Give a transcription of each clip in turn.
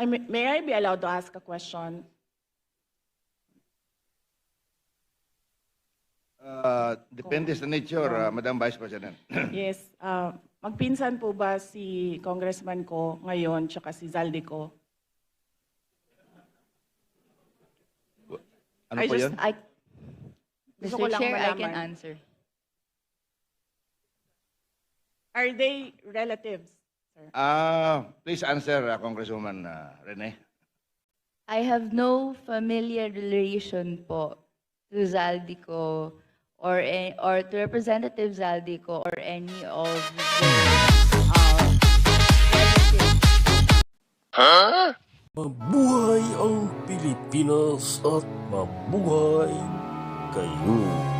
I may, may I be allowed to ask a question? Uh, depende sa nature, uh, Madam Vice President. Yes, ah, magpinsan po ba si congressman ko ngayon tsaka si Zaldi ko? Ano I po just- yun? I, Gusto ko Mr. lang Chair, I can answer. Are they relatives, sir? Uh, please answer, uh, Congresswoman uh, Rene. I have no familiar relation po to Zaldico or a- or to Representative Zaldico or any of the uh, relatives. Mabuhay ang Pilipinas at mabuhay kayo.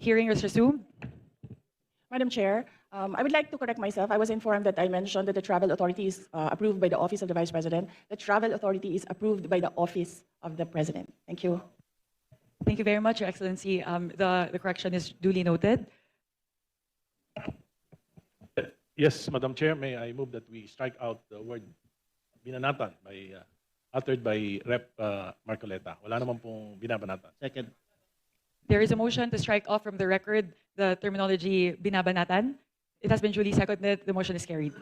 Hearing is resumed. Madam Chair, um, I would like to correct myself. I was informed that I mentioned that the travel authority is uh, approved by the Office of the Vice President. The travel authority is approved by the Office of the President. Thank you. Thank you very much, Your Excellency. Um, the, the correction is duly noted. Yes, Madam Chair, may I move that we strike out the word binanatan by, uh, uttered by Rep. uh, Marcoleta. Wala naman pong binabanatan. Second. There is a motion to strike off from the record the terminology binabanatan. It has been duly seconded. The motion is carried.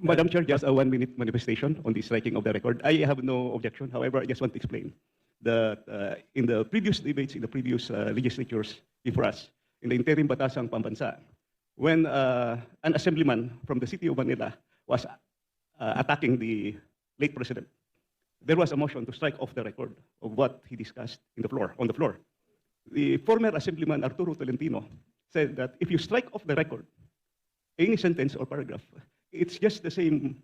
Madam Chair, just a one-minute manifestation on the striking of the record. I have no objection. However, I just want to explain that uh, in the previous debates, in the previous uh, legislatures before us, in the interim Batasang Pambansa, when uh, an assemblyman from the city of Manila was uh, attacking the late president, there was a motion to strike off the record of what he discussed in the floor, on the floor. The former assemblyman Arturo Tolentino said that if you strike off the record, any sentence or paragraph, it's just the same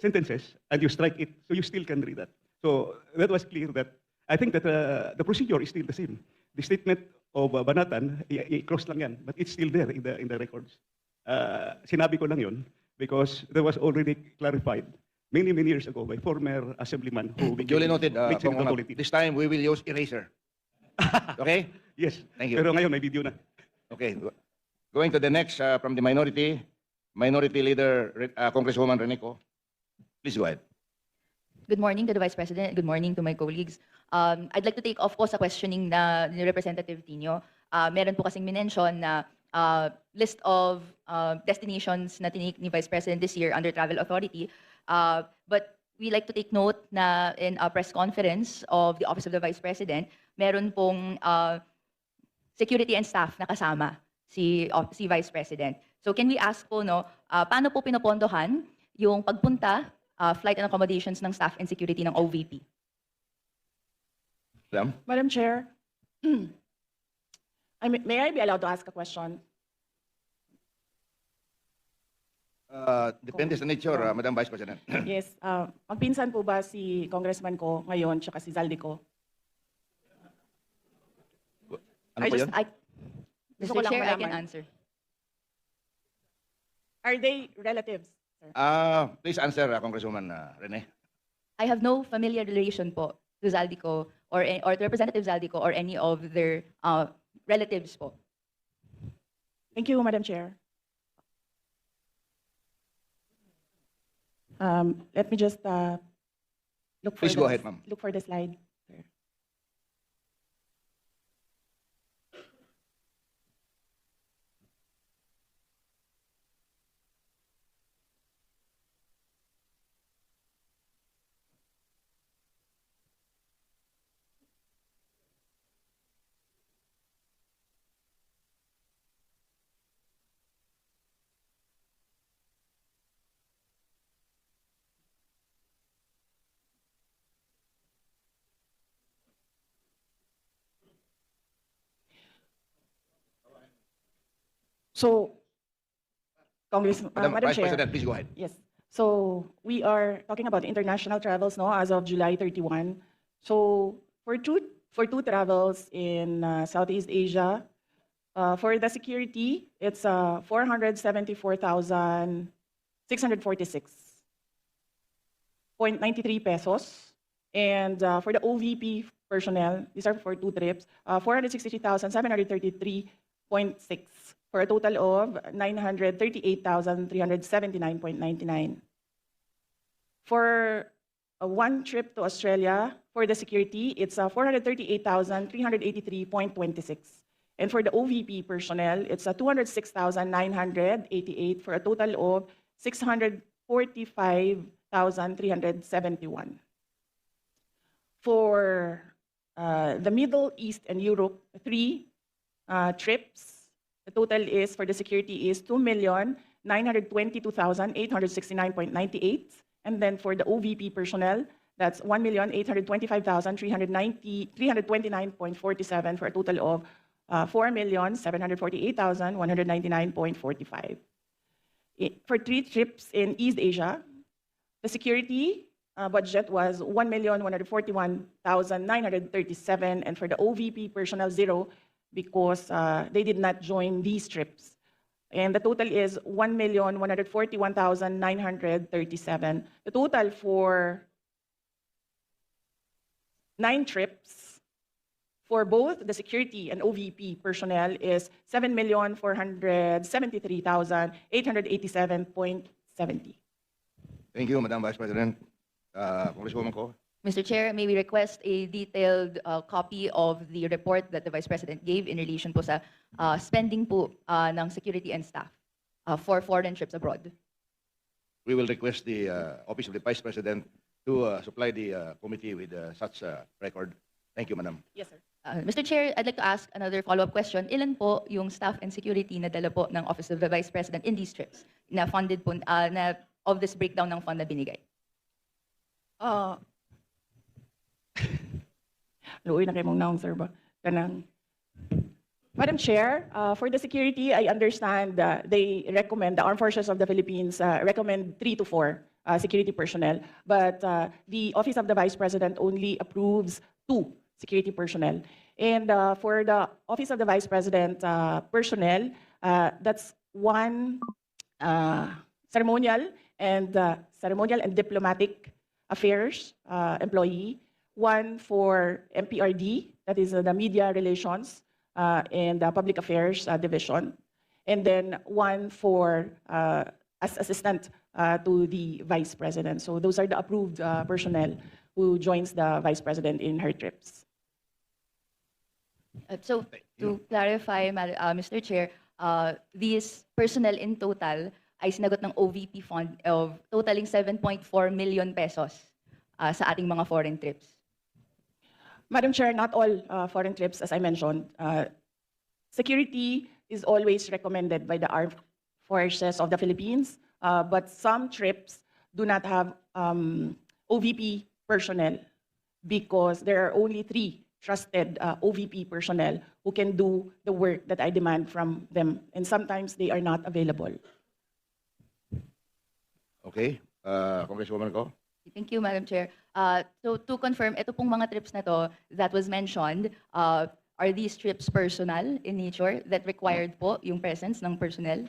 sentences, and you strike it, so you still can read that. So that was clear that I think that uh, the procedure is still the same. The statement of uh, Banatan, i-cross lang yan, but it's still there in the, in the records. Uh, sinabi ko lang yun because there was already clarified many, many years ago by former assemblyman who became Duly noted, uh. This time, we will use eraser. Okay? Yes, Thank you. pero ngayon may video na. Okay. go- Going to the next uh, from the minority, Minority Leader uh, Congresswoman Reneco. Please go ahead. Good morning to the Vice President. Good morning to my colleagues. Um, I'd like to take off po sa questioning na ni Representative Tino. Uh, meron po kasing minention na uh, list of uh, destinations na tinik ni Vice President this year under Travel Authority. Uh, but we like to take note na in a press conference of the Office of the Vice President, meron pong uh, security and staff na kasama si, of- si Vice President. So can we ask po, no, uh, paano po pinopondohan yung pagpunta, uh, flight and accommodations ng staff and security ng OVP? Madam? Madam Chair, I may, may I be allowed to ask a question? Uh, depende sa nature, uh, Madam Vice President. Yes, ah, magpinsan po ba si congressman ko ngayon tsaka si Zaldi ko? Ano I po just- yun? I, Gusto Mr. ko lang Chair, I can malaman. answer. Are they relatives, sir? Uh, please answer, uh, Congresswoman uh, Rene. I have no familiar relation po to Zaldico or, a- or to Representative Zaldico or any of their uh, relatives po. Thank you, Madam Chair. Um, Let me just uh, look for Please go the- ahead, ma'am. Look for the slide. So, Congress, uh, Madam, Madam Vice Chair. President, please go ahead. Yes. So we are talking about international travels no, as of July 31. So for two for two travels in uh, Southeast Asia. Uh, For the security, it's uh, 474,646.93 pesos. And uh, for the OVP personnel, these are for two trips, uh, 463,733.6 for a total of 938,379.99. For one trip to Australia, for the security, it's uh, 438,383.26. And for the OVP personnel, it's uh, 206,988 for a total of 645,371. For uh, the Middle East and Europe, three uh, trips, the total is, for the security is 2,922,869.98. And then for the OVP personnel, that's 1,825,390 329.47 for a total of uh, 4,748,199.45. For three trips in East Asia, the security uh, budget was 1,141,937, and for the OVP personnel, zero, because uh, they did not join these trips. And the total is 1,141,937. The total for nine trips for both the security and OVP personnel is 7,473,887.70. Thank you, Madam Vice President. Uh, Congresswoman Ko. Mr. Chair, may we request a detailed uh, copy of the report that the Vice President gave in relation po sa uh, spending po uh, ng security and staff uh, for foreign trips abroad. We will request the uh, Office of the Vice President to uh, supply the uh, committee with uh, such uh, record. Thank you, Madam. Yes, sir. Uh, Mr. Chair, I'd like to ask another follow-up question. Ilan po yung staff and security na dala po ng Office of the Vice President in these trips na funded po, uh, na of this breakdown ng fund na binigay? Uh, Luoy na ba? Kanang. Madam Chair, uh, for the security, I understand uh, they recommend, the Armed Forces of the Philippines uh, recommend three to four uh, security personnel, but uh, the Office of the Vice President only approves two security personnel. And uh, for the Office of the Vice President uh, personnel, uh, that's one uh, ceremonial and uh, ceremonial and diplomatic affairs uh, employee, one for MPRD, that is uh, the Media Relations uh, and uh, Public Affairs uh, Division, and then one for uh, as assistant uh, to the Vice President. So those are the approved uh, personnel who joins the Vice President in her trips. Uh, So, to clarify, uh, Mr. Chair, uh, these personnel in total ay sinagot ng OVP fund of totaling 7.4 million pesos uh, sa ating mga foreign trips. Madam Chair, not all uh, foreign trips, as I mentioned, uh, security is always recommended by the Armed Forces of the Philippines, uh, but some trips do not have um, OVP personnel because there are only three trusted uh, OVP personnel who can do the work that I demand from them, and sometimes they are not available. Okay, uh, Congresswoman Ko. Thank you, Madam Chair. Uh, So to confirm, ito pong mga trips na to that was mentioned, uh, are these trips personal in nature that required po yung presence ng personnel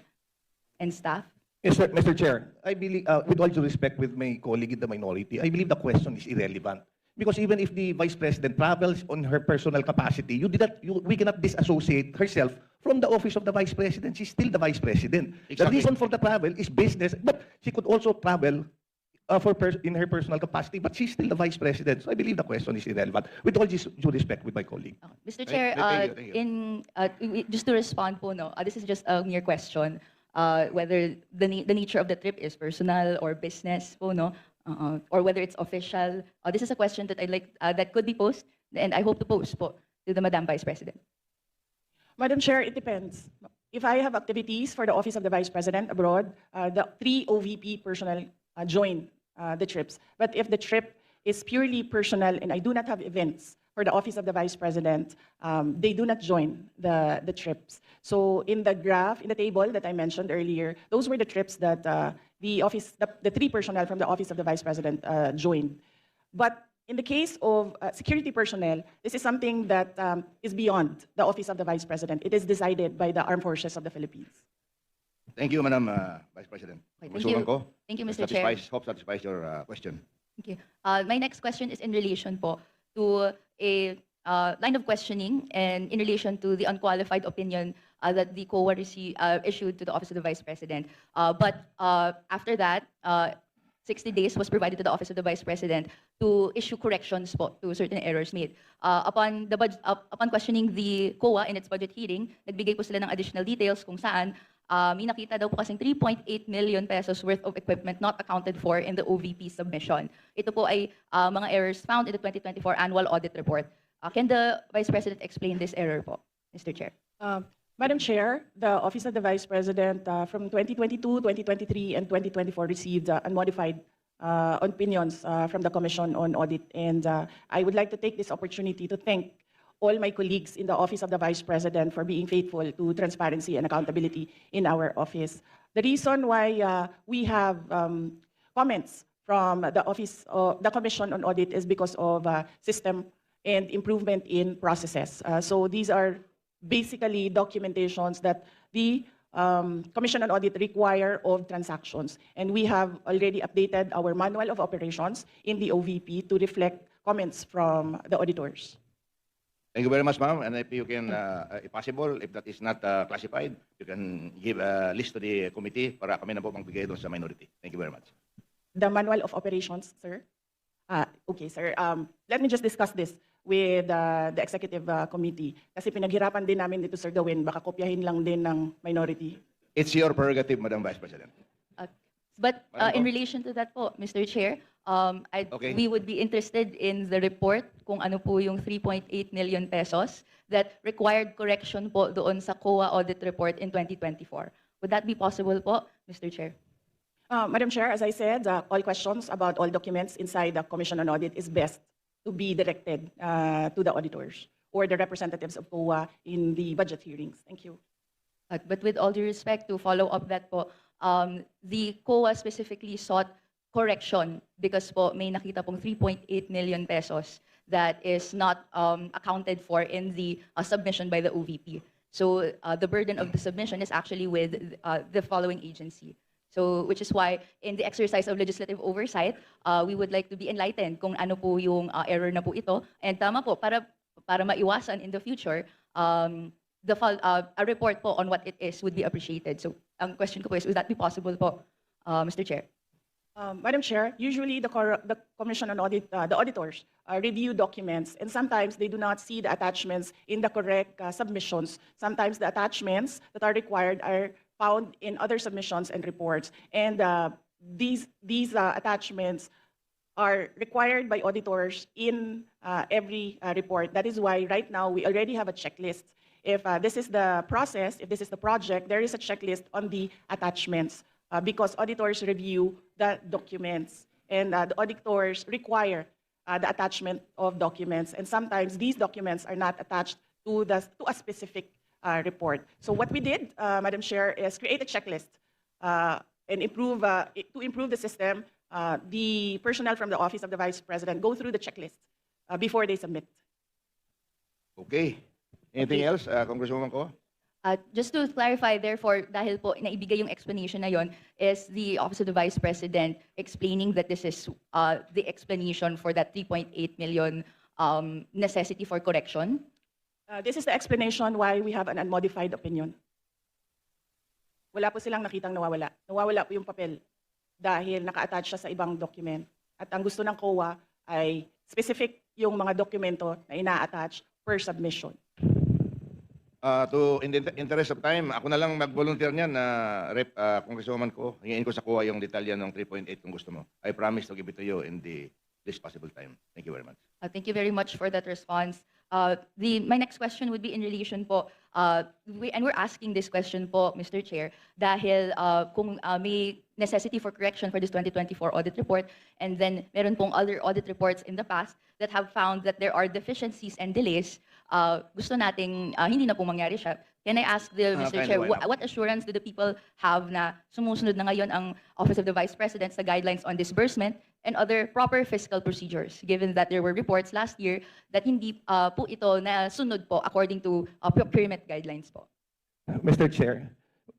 and staff? Mr. Mr. Chair, I believe, uh, with all due respect with my colleague in the minority, I believe the question is irrelevant. Because even if the Vice President travels on her personal capacity, you did not, you, we cannot disassociate herself from the office of the Vice President. She's still the Vice President. The Exactly. reason for the travel is business, but she could also travel uh, for pers- in her personal capacity, but she's still the Vice President. So I believe the question is irrelevant. With all due due respect with my colleague. Uh, Mr. Chair, thank uh, you, thank you. in, uh, just to respond po, no, uh, this is just a mere question, uh, whether the, na- the nature of the trip is personal or business po, no, uh, or whether it's official. Uh, This is a question that I'd like, uh, that could be posed, and I hope to pose po to the Madam Vice President. Madam Chair, it depends. If I have activities for the Office of the Vice President abroad, uh, the three OVP personnel uh, join uh, the trips. But if the trip is purely personal and I do not have events for the Office of the Vice President, um, they do not join the, the trips. So in the graph, in the table that I mentioned earlier, those were the trips that uh, the office, the, the three personnel from the Office of the Vice President uh, joined. But in the case of uh, security personnel, this is something that um, is beyond the Office of the Vice President. It is decided by the Armed Forces of the Philippines. Thank you, Madam uh, Vice President. Okay, thank you. Ko, Thank you, Mr. Chair. satisfies, hope satisfies your uh, question. Okay. Uh, my next question is in relation po to a uh, line of questioning and in relation to the unqualified opinion uh, that the COA received, uh, issued to the Office of the Vice President. Uh, but uh, after that, uh, 60 days was provided to the Office of the Vice President to issue corrections po to certain errors made. Uh, upon, the bud- uh, upon questioning the COA in its budget hearing, nagbigay po sila ng additional details kung saan uh, may nakita daw po kasing 3.8 million pesos worth of equipment not accounted for in the OVP submission. Ito po ay uh, mga errors found in the 2024 annual audit report. Uh, can the Vice President explain this error po, Mr. Chair? Uh, Madam Chair, the Office of the Vice President uh, from 2022, 2023, and 2024 received uh, unmodified uh, opinions uh, from the Commission on Audit. And uh, I would like to take this opportunity to thank all my colleagues in the Office of the Vice President for being faithful to transparency and accountability in our office. The reason why uh, we have um, comments from the Office of the Commission on Audit is because of uh, system and improvement in processes. Uh, so these are basically documentations that the um, Commission on Audit require of transactions. And we have already updated our manual of operations in the OVP to reflect comments from the auditors. Thank you very much, ma'am. And if you can, uh, uh, if possible, if that is not uh, classified, you can give a list to the committee para kami na po magbigay doon sa minority. Thank you very much. The manual of operations, sir? Ah, okay, sir. Um, let me just discuss this with uh, the executive uh, committee. Kasi pinaghirapan din namin dito, sir, gawin. Baka kopyahin lang din ng minority. It's your prerogative, Madam Vice President. Uh, But uh, in relation to that po, Mr. Chair, um, I, Okay. we would be interested in the report kung ano po yung 3.8 million pesos that required correction po doon sa COA audit report in 2024. Would that be possible po, Mr. Chair? Uh, Madam Chair, as I said, uh, all questions about all documents inside the Commission on Audit is best to be directed uh, to the auditors or the representatives of COA in the budget hearings. Thank you. But, but with all due respect, to follow up that po, um, the COA specifically sought correction because po may nakita pong 3.8 million pesos that is not um, accounted for in the uh, submission by the OVP. So uh, the burden of the submission is actually with uh, the following agency. So which is why in the exercise of legislative oversight, uh, we would like to be enlightened kung ano po yung uh, error na po ito. And tama po, para, para maiwasan in the future, um, the uh, a report po on what it is would be appreciated. So ang question ko po is, would that be possible po, Mr. Chair? Um, Madam Chair, usually the, the Commission on Audit, uh, the auditors uh, review documents, and sometimes they do not see the attachments in the correct uh, submissions. Sometimes the attachments that are required are found in other submissions and reports. And uh, these, these uh, attachments are required by auditors in uh, every report. That is why right now we already have a checklist. If this is the process, if this is the project, there is a checklist on the attachments uh, because auditors review the documents and uh, the auditors require uh, the attachment of documents. And sometimes these documents are not attached to, the, to a specific uh, report. So what we did, uh, Madam Chair, is create a checklist uh, and improve, uh, to improve the system, uh, the personnel from the Office of the Vice President go through the checklist uh, before they submit. Okay. Anything else, uh, Congresswoman Ko? Uh, just to clarify, therefore, dahil po naibigay yung explanation na yon, is the Office of the Vice President explaining that this is uh, the explanation for that 3.8 million um, necessity for correction? Uh, This is the explanation why we have an unmodified opinion. Wala po silang nakitang nawawala. Nawawala po yung papel dahil naka-attach siya sa ibang document. At ang gusto ng COA ay specific yung mga dokumento na ina-attach per submission. Uh, to, in the interest of time, ako na lang mag-volunteer niyan na rep, uh, Congresswoman ko. Hingin ko sa kuha yung detalya ng 3.8 kung gusto mo. I promise to give it to you in the least possible time. Thank you very much. Uh, Thank you very much for that response. Uh, the, my next question would be in relation po, uh, we, and we're asking this question po, Mr. Chair, dahil uh, kung uh, may necessity for correction for this 2024 audit report, and then meron pong other audit reports in the past that have found that there are deficiencies and delays, uh, gusto nating uh, hindi na po mangyari siya. Can I ask the Ah, Mr. Chair, wind what, assurance do the people have na sumusunod na ngayon ang Office of the Vice President sa guidelines on disbursement and other proper fiscal procedures, given that there were reports last year that hindi uh, po ito na sunod po according to uh, procurement guidelines po? Mr. Chair,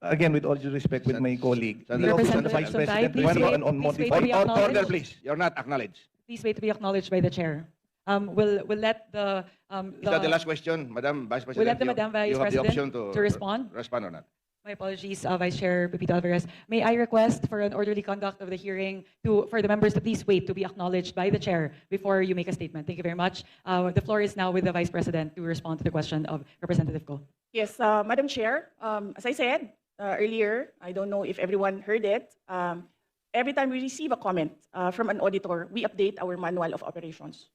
again, with all due respect with my colleague, the Office of the Representative Vice President please reflected wait- on please wait modified be acknowledged. Order, please. You're not acknowledged. Please wait to be acknowledged by the chair. Um, we'll, we'll let the, um, Is that the last question, Madam Vice President? We'll let the You- Madam Vice you have the President option to respond. Respond or not? My apologies, uh, Vice Chair Pepito Alvarez. May I request for an orderly conduct of the hearing to, for the members to please wait to be acknowledged by the chair before you make a statement. Thank you very much. Uh, the floor is now with the Vice President to respond to the question of Representative Ko. Yes, uh, Madam Chair, um, as I said uh, earlier, I don't know if everyone heard it. Um, every time we receive a comment uh, from an auditor, we update our manual of operations.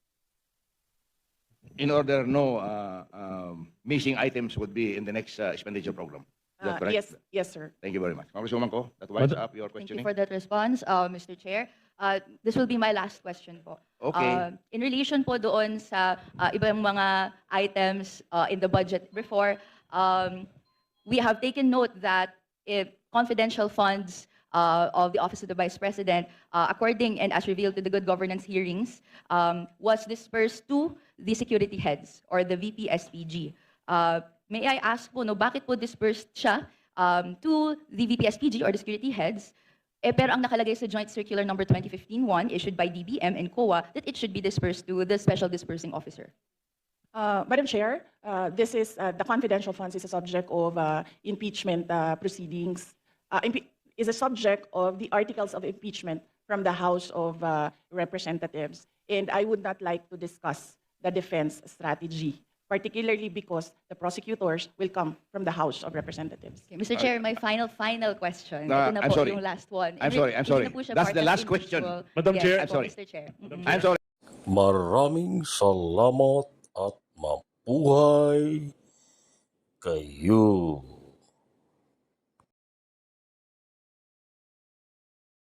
In order, no uh, um, missing items would be in the next uh, expenditure program. Is that Uh, correct? yes, yes, sir. Thank you very much. Congresswoman Ko, that winds Madam- up your Thank you questioning. for that response, uh, Mr. Chair. Uh, This will be my last question po. Okay. Uh, In relation po doon sa uh, ibang mga items uh, in the budget before, um, we have taken note that if confidential funds uh, of the Office of the Vice President, uh, according and as revealed to the good governance hearings, um, was dispersed to the security heads or the VP SPG. Uh, May I ask po, no, bakit po dispersed siya um, to the VP SPG or the security heads eh, pero ang nakalagay sa Joint Circular Number 2015-1 issued by DBM and COA that it should be dispersed to the Special Dispersing Officer. Uh, Madam Chair, uh, this is, uh, the confidential funds is a subject of uh, impeachment uh, proceedings, uh, impe- is a subject of the articles of impeachment from the House of uh, Representatives. And I would not like to discuss the defense strategy, particularly because the prosecutors will come from the House of Representatives. Okay, Mr. Chair, my final, final question. Uh, I'm sorry. yung last one. I'm sorry, I'm sorry. That's the last question. individual- Madam Yes, Chair. I'm sorry. Mr. Chair. Mm-mm. I'm sorry. Maraming salamat at mabuhay kayo.